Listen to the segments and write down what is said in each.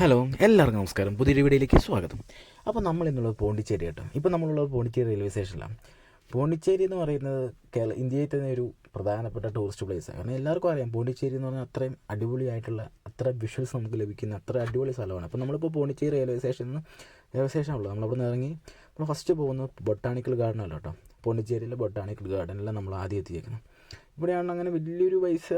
Hello എല്ലാവർക്കും നമസ്കാരം. പുതിയൊരു വീഡിയോയിലേക്ക് സ്വാഗതം. അപ്പോൾ നമ്മൾ ഇന്നുള്ളത് പോണ്ടിച്ചേരി കേട്ടോ. ഇപ്പോൾ നമ്മളുള്ളത് പോണ്ടിച്ചേരി റെയിൽവേ സ്റ്റേഷനിലാണ് പോണ്ടിച്ചേരി എന്ന് പറയുന്നത് കേരള ഇന്ത്യയിൽ തന്നെ ഒരു പ്രധാനപ്പെട്ട ടൂറിസ്റ്റ് പ്ലേസാണ് കാരണം എല്ലാവർക്കും അറിയാം പോണ്ടിച്ചേരി എന്ന് പറഞ്ഞാൽ അത്രയും അടിപൊളിയായിട്ടുള്ള അത്ര വിഷ്വൽസ് നമുക്ക് ലഭിക്കുന്ന അത്ര അടിപൊളി സ്ഥലമാണ്. അപ്പോൾ നമ്മളിപ്പോൾ പോണ്ടിച്ചേരി റെയിൽവേ സ്റ്റേഷനിൽ നിന്ന് റെയിൽവേ സ്റ്റേഷനുള്ളത് നമ്മളവിടെ നിന്ന് ഇറങ്ങി നമ്മൾ ഫസ്റ്റ് പോകുന്നത് ബൊട്ടാണിക്കൽ ഗാർഡനല്ല കേട്ടോ. പോണ്ടിച്ചേരിയിലെ ബൊട്ടാണിക്കൽ ഗാർഡനിലാണ് നമ്മൾ ആദ്യം എത്തിയേക്കുന്നത്. ഇവിടെയാണ് അങ്ങനെ വലിയൊരു പൈസ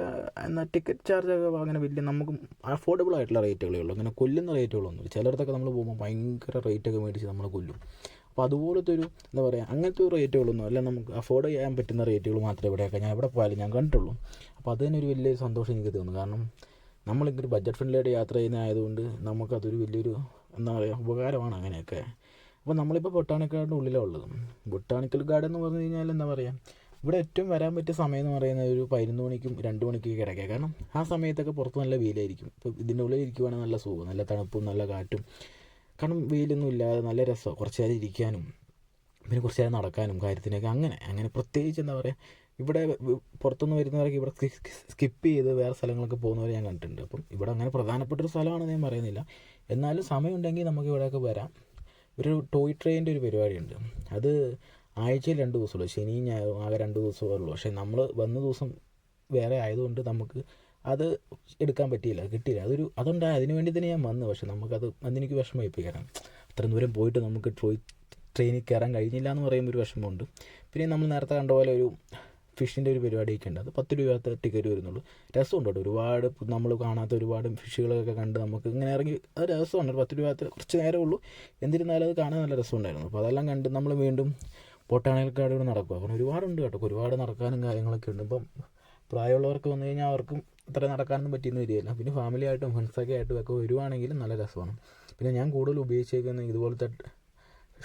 എന്നാൽ ടിക്കറ്റ് ചാർജൊക്കെ അങ്ങനെ വലിയ നമുക്ക് അഫോർഡബിൾ ആയിട്ടുള്ള റേറ്റുകളേ ഉള്ളൂ. അങ്ങനെ കൊല്ലുന്ന റേറ്റുകളൊന്നും ചിലയിടത്തൊക്കെ നമ്മൾ പോകുമ്പോൾ ഭയങ്കര റേറ്റൊക്കെ മേടിച്ച് നമ്മൾ കൊല്ലും. അപ്പോൾ അതുപോലത്തെ ഒരു എന്താ പറയുക അങ്ങനത്തെ ഒരു റേറ്റുകളൊന്നും അല്ല നമുക്ക് അഫോർഡ് ചെയ്യാൻ പറ്റുന്ന റേറ്റുകൾ മാത്രമേ ഇവിടെയൊക്കെ ഞാൻ എവിടെ പോയാലും ഞാൻ കണ്ടിട്ടുള്ളൂ. അപ്പോൾ അതിന് ഒരു വലിയ സന്തോഷം എനിക്ക് തോന്നുന്നു. കാരണം നമ്മളിങ്ങനെ ബഡ്ജറ്റ് ഫ്രണ്ട്ലി ആയിട്ട് യാത്ര ചെയ്യുന്ന ആയതുകൊണ്ട് നമുക്കതൊരു വലിയൊരു എന്താ പറയുക ഉപകാരമാണ് അങ്ങനെയൊക്കെ. അപ്പോൾ നമ്മളിപ്പോൾ ബൊട്ടാണിക്കൽ ഉള്ളിലാണ് ഉള്ളത്. ബൊട്ടാണിക്കൽ ഗാർഡൻ എന്ന് പറഞ്ഞു കഴിഞ്ഞാൽ എന്താ പറയുക ഇവിടെ ഏറ്റവും വരാൻ പറ്റിയ സമയം എന്ന് പറയുന്നത് ഒരു പതിനൊന്ന് മണിക്കും രണ്ട് മണിക്കും കിടക്കുക. കാരണം ആ സമയത്തൊക്കെ പുറത്ത് നല്ല വെയിലായിരിക്കും. ഇപ്പോൾ ഇതിന്റെ ഉള്ളിൽ ഇരിക്കുവാണെങ്കിൽ നല്ല സുഖം നല്ല തണുപ്പും നല്ല കാറ്റും. കാരണം വെയിലൊന്നും ഇല്ലാതെ നല്ല രസമാണ് കുറച്ച് നേരം ഇരിക്കാനും പിന്നെ കുറച്ച് നേരം നടക്കാനും കാര്യത്തിനൊക്കെ അങ്ങനെ അങ്ങനെ പ്രത്യേകിച്ച് എന്താ പറയുക ഇവിടെ പുറത്തുനിന്ന് വരുന്നവരൊക്കെ ഇവിടെ സ്കിപ്പ് ചെയ്ത് വേറെ സ്ഥലങ്ങളൊക്കെ പോകുന്നവരെ ഞാൻ കണ്ടിട്ടുണ്ട്. അപ്പം ഇവിടെ അങ്ങനെ പ്രധാനപ്പെട്ട ഒരു സ്ഥലമാണെന്ന് ഞാൻ പറയുന്നില്ല. എന്നാലും സമയമുണ്ടെങ്കിൽ നമുക്ക് ഇവിടെയൊക്കെ വരാം. ഒരു ടോയ് ട്രെയിനിന്റെ ഒരു പരിപാടിയുണ്ട്. അത് ആഴ്ചയിൽ രണ്ട് ദിവസമുള്ളൂ ശനിയും ഞായറും ആകെ രണ്ട് ദിവസമേ ഉള്ളൂ. പക്ഷേ നമ്മൾ വന്ന ദിവസം വേറെ ആയതുകൊണ്ട് നമുക്ക് അത് എടുക്കാൻ പറ്റിയില്ല കിട്ടിയില്ല. അതൊരു അതുണ്ടായി അതിന് വേണ്ടി തന്നെ ഞാൻ വന്നു. പക്ഷേ നമുക്കത് അതെനിക്ക് വിഷമമായി കാരണം അത്ര ദൂരം പോയിട്ട് നമുക്ക് ട്രോയ് ട്രെയിനിൽ കയറാൻ കഴിഞ്ഞില്ല എന്ന് പറയുമ്പോൾ ഒരു വിഷമമുണ്ട്. പിന്നെ നമ്മൾ നേരത്തെ കണ്ട പോലെ ഒരു ഫിഷിന്റെ ഒരു പരിപാടിയൊക്കെ ഉണ്ട്. അത് പത്ത് രൂപത്തെ ടിക്കറ്റ് വരുന്നുള്ളൂ. രസമുണ്ട്? കേട്ടോ ഒരുപാട് നമ്മൾ കാണാത്ത ഒരുപാട് ഫിഷുകളൊക്കെ കണ്ട് നമുക്ക് ഇങ്ങനെ ഇറങ്ങി അത് രസമാണ്. പത്ത് രൂപത്തെ കുറച്ച് നേരമേ ഉള്ളൂ എന്നിരുന്നാലും അത് കാണാൻ നല്ല രസമുണ്ടായിരുന്നു. അപ്പോൾ അതെല്ലാം കണ്ട് നമ്മൾ വീണ്ടും ബൊട്ടാണിക്കൽ ഗാർഡൻ നടക്കുക അപ്പോൾ ഒരുപാടുണ്ട് കേട്ടോ. ഒരുപാട് നടക്കാനും കാര്യങ്ങളൊക്കെ ഉണ്ട്. ഇപ്പം പ്രായമുള്ളവർക്ക് വന്നു കഴിഞ്ഞാൽ അവർക്കും അത്ര നടക്കാനൊന്നും പറ്റിയെന്ന് വരികയില്ല. പിന്നെ ഫാമിലി ആയിട്ടും ഫ്രണ്ട്സൊക്കെ ആയിട്ടും ഒക്കെ വരുവാണെങ്കിലും നല്ല രസമാണ്. പിന്നെ ഞാൻ കൂടുതൽ ഉപയോഗിച്ചേക്കുന്ന ഇതുപോലത്തെ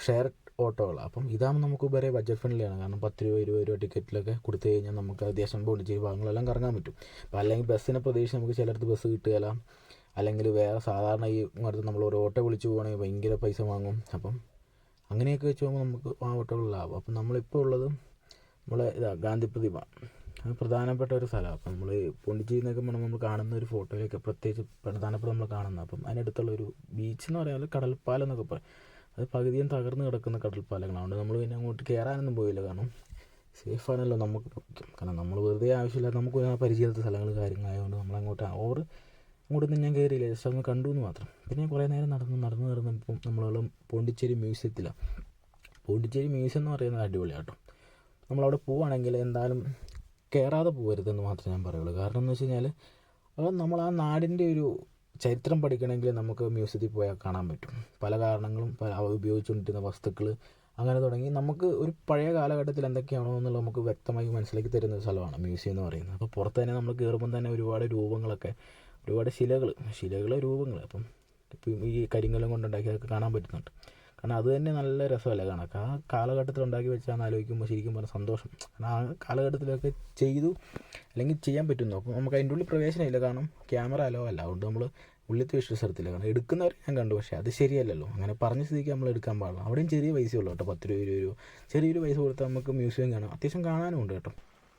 ഷെയർ ഓട്ടോകളാണ് അപ്പം ഇതാകുമ്പോൾ നമുക്ക് വരെ ബഡ്ജറ്റ് ഫ്രണ്ട്ലിയാണ് കാരണം പത്ത് രൂപ ഇരുപത് രൂപ ടിക്കറ്റിലൊക്കെ കൊടുത്തു കഴിഞ്ഞാൽ നമുക്ക് അത്യാവശ്യം പോണ്ടിച്ചേരി ഭാഗങ്ങളെല്ലാം കറങ്ങാൻ പറ്റും. അപ്പോൾ അല്ലെങ്കിൽ ബസ്സിനെ പ്രതീക്ഷിച്ച് നമുക്ക് ചിലടത്ത് ബസ് കിട്ടുകയില്ല. അല്ലെങ്കിൽ വേറെ സാധാരണ ഈ അടുത്ത് നമ്മൾ ഒരു ഓട്ടോ വിളിച്ച് പോകണമെങ്കിൽ ഭയങ്കര പൈസ വാങ്ങും. അപ്പം അങ്ങനെയൊക്കെ വെച്ച് നോക്കുമ്പോൾ നമുക്ക് ആ ഓട്ടോകൾ ലാഭം. അപ്പം നമ്മളിപ്പോൾ ഉള്ളത് നമ്മളെ ഇതാ ഗാന്ധി പ്രതിമ. അത് പ്രധാനപ്പെട്ട ഒരു സ്ഥലമാണ് അപ്പം നമ്മൾ പോണ്ടിച്ചേരി എന്നൊക്കെ നമ്മൾ നമ്മൾ കാണുന്ന ഒരു ഫോട്ടോയിലൊക്കെ പ്രത്യേകിച്ച് പ്രധാനപ്പെട്ട നമ്മൾ കാണുന്നത് അപ്പം അതിനടുത്തുള്ള ഒരു ബീച്ച് എന്ന് പറയാൻ കടൽപ്പാലം എന്നൊക്കെ പറയും. അത് പകുതിയും തകർന്ന് കിടക്കുന്ന കടൽപ്പാലങ്ങളാണ്. അതുകൊണ്ട് നമ്മൾ പിന്നെ അങ്ങോട്ട് കയറാനൊന്നും പോയില്ല. കാരണം സേഫ് ആണല്ലോ നമുക്ക്. കാരണം നമ്മൾ വെറുതെ ആവശ്യമില്ല നമുക്ക് ആ പരിചയത്തെ സ്ഥലങ്ങൾ കാര്യങ്ങളായതുകൊണ്ട് നമ്മൾ അങ്ങോട്ട് ഓവർ അങ്ങോട്ടൊന്നും ഞാൻ കയറിയില്ല ജസ്റ്റ് ഒന്ന് കണ്ടു എന്ന് മാത്രം. പിന്നെ കുറേ നേരം നടന്ന് നടന്ന് നടന്നപ്പം നമ്മളെല്ലാം പോണ്ടിച്ചേരി മ്യൂസിയത്തിലാണ് പോണ്ടിച്ചേരി മ്യൂസിയം എന്ന് പറയുന്നത് അടിപൊളിയാണ് കേട്ടോ നമ്മളവിടെ പോവുകയാണെങ്കിൽ എന്തായാലും കയറാതെ പോകരുതെന്ന് മാത്രമേ ഞാൻ പറയുള്ളൂ. കാരണം എന്ന് വെച്ച് കഴിഞ്ഞാൽ അത് നമ്മൾ ആ നാടിന്റെ ഒരു ചരിത്രം പഠിക്കണമെങ്കിൽ നമുക്ക് മ്യൂസിയത്തിൽ പോയാൽ കാണാൻ പറ്റും. പല കാരണങ്ങളും പല ഉപയോഗിച്ചുകൊണ്ടിരുന്ന വസ്തുക്കൾ അങ്ങനെ തുടങ്ങി. നമുക്ക് ഒരു പഴയ കാലഘട്ടത്തിൽ എന്തൊക്കെയാണോ എന്നുള്ളത് നമുക്ക് വ്യക്തമായി മനസ്സിലാക്കി തരുന്ന ഒരു സ്ഥലമാണ് മ്യൂസിയം എന്ന് പറയുന്നത്. അപ്പോൾ പുറത്ത് തന്നെ നമ്മൾ കയറുമ്പം തന്നെ ഒരുപാട് രൂപങ്ങളൊക്കെ ഒരുപാട് ശിലകൾ ശിലകൾ രൂപങ്ങൾ അപ്പം ഇപ്പം ഈ കരിങ്കല്ലും കൊണ്ടുണ്ടാക്കിയതൊക്കെ കാണാൻ പറ്റുന്നുണ്ട്. കാരണം അത് തന്നെ നല്ല രസമല്ലേ കാണാൻ. ആ കാലഘട്ടത്തിൽ ഉണ്ടാക്കി വെച്ചാന്ന് ആലോചിക്കുമ്പോൾ ശരിക്കും പറഞ്ഞ സന്തോഷം. കാരണം ആ കാലഘട്ടത്തിലൊക്കെ ചെയ്തു അല്ലെങ്കിൽ ചെയ്യാൻ പറ്റുന്നു. അപ്പോൾ നമുക്ക് അതിന്റെ ഉള്ളിൽ പ്രവേശനമില്ല കാരണം ക്യാമറ അലോ അല്ല. അതുകൊണ്ട് നമ്മൾ ഉള്ളിലത്തെ വിശ്വസിച്ചില്ല കാരണം എടുക്കുന്നവർ ഞാൻ കണ്ടു. പക്ഷേ അത് ശരിയല്ലല്ലോ. അങ്ങനെ പറഞ്ഞ സ്ഥിതിക്ക് നമ്മൾ എടുക്കാൻ പാടില്ല. അവിടെയും ചെറിയ പൈസ ഉള്ളൂ കേട്ടോ. പത്ത് രൂപ ഇരുപത് രൂപ. ചെറിയൊരു പൈസ കൊടുത്താൽ നമുക്ക് മ്യൂസിയം കാണാം. അത്യാവശ്യം കാണാനും ഉണ്ട് കേട്ടോ.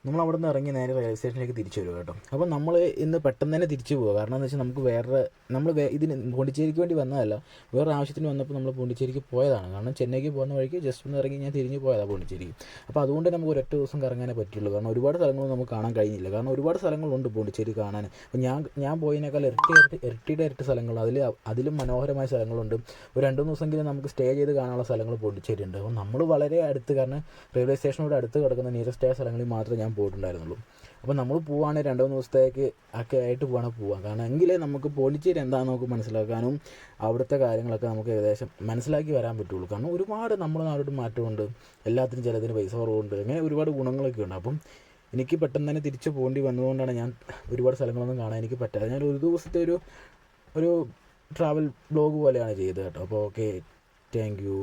നമ്മൾ അവിടെ നിന്ന് ഇറങ്ങി നേരെ റെയിൽവേ സ്റ്റേഷനിലേക്ക് തിരിച്ചു വരും കേട്ടോ. അപ്പോൾ നമ്മൾ ഇന്ന് പെട്ടെന്ന് തന്നെ തിരിച്ചു പോകുക കാരണം എന്ന് വെച്ചാൽ നമുക്ക് വേറെ നമ്മൾ ഇതിന് പോണ്ടിച്ചേരിക്ക് വേണ്ടി വന്നതല്ല വേറെ ആവശ്യത്തിന് വന്നപ്പോൾ നമ്മൾ പോണ്ടിച്ചേരിക്ക് പോയതാണ്. കാരണം ചെന്നൈക്ക് പോകുന്ന വഴിക്ക് ജസ്റ്റ് ഒന്ന് ഇറങ്ങി ഞാൻ തിരിഞ്ഞു പോയതാണ് പോണ്ടിച്ചേരിക്ക്. അപ്പോൾ അതുകൊണ്ട് നമുക്ക് ഒരൊറ്റ ദിവസം കറങ്ങാനേ പറ്റുള്ളൂ. കാരണം ഒരുപാട് സ്ഥലങ്ങളൊന്നും നമുക്ക് കാണാൻ കഴിഞ്ഞില്ല. കാരണം ഒരുപാട് സ്ഥലങ്ങളുണ്ട് പോണ്ടിച്ചേരി കാണാൻ. അപ്പോൾ ഞാൻ ഞാൻ പോയതിനേക്കാൾ ഇരട്ടി ഇരട്ടി ഇരട്ടിയുടെ ഇരട്ടി സ്ഥലങ്ങൾ അതിൽ അതിലും മനോഹരമായ സ്ഥലങ്ങളുണ്ട്. ഒരു രണ്ട് മൂന്ന് ദിവസമെങ്കിലും നമുക്ക് സ്റ്റേ ചെയ്ത് കാണാനുള്ള സ്ഥലങ്ങൾ പോണ്ടിച്ചേരി ഉണ്ട് അപ്പോൾ നമ്മൾ വളരെ അടുത്ത് കാരണം റെയിൽവേ സ്റ്റേഷനോട് അടുത്ത് കിടക്കുന്ന നിയറസ്റ്റ് ആയ സ്ഥലങ്ങളിൽ മാത്രമേ ഞാൻ പോയിട്ടുണ്ടായിരുന്നുള്ളൂ. അപ്പോൾ നമ്മൾ പോവുകയാണെങ്കിൽ രണ്ട് മൂന്ന് ദിവസത്തേക്ക് ഒക്കെ ആയിട്ട് പോകണം പോവാം കാരണം എങ്കിലേ നമുക്ക് പോണ്ടിച്ചേരി എന്താണെന്ന് നമുക്ക് മനസ്സിലാക്കാനും അവിടുത്തെ കാര്യങ്ങളൊക്കെ നമുക്ക് ഏകദേശം മനസ്സിലാക്കി വരാൻ പറ്റുള്ളൂ. കാരണം ഒരുപാട് നമ്മുടെ നാടോട് മാറ്റമുണ്ട്. എല്ലാത്തിനും ചിലതിന് പൈസ കുറവുണ്ട്. അങ്ങനെ ഒരുപാട് ഗുണങ്ങളൊക്കെ ഉണ്ട്. അപ്പം എനിക്ക് പെട്ടെന്ന് തന്നെ തിരിച്ചു പോകേണ്ടി വന്നതുകൊണ്ടാണ് ഞാൻ ഒരുപാട് സ്ഥലങ്ങളൊന്നും കാണാൻ എനിക്ക് പറ്റാതെ. ഞാൻ ഒരു ദിവസത്തെ ഒരു ഒരു ട്രാവൽ ബ്ലോഗ് പോലെയാണ് ചെയ്തത് കേട്ടോ. അപ്പോൾ ഓക്കെ താങ്ക് യു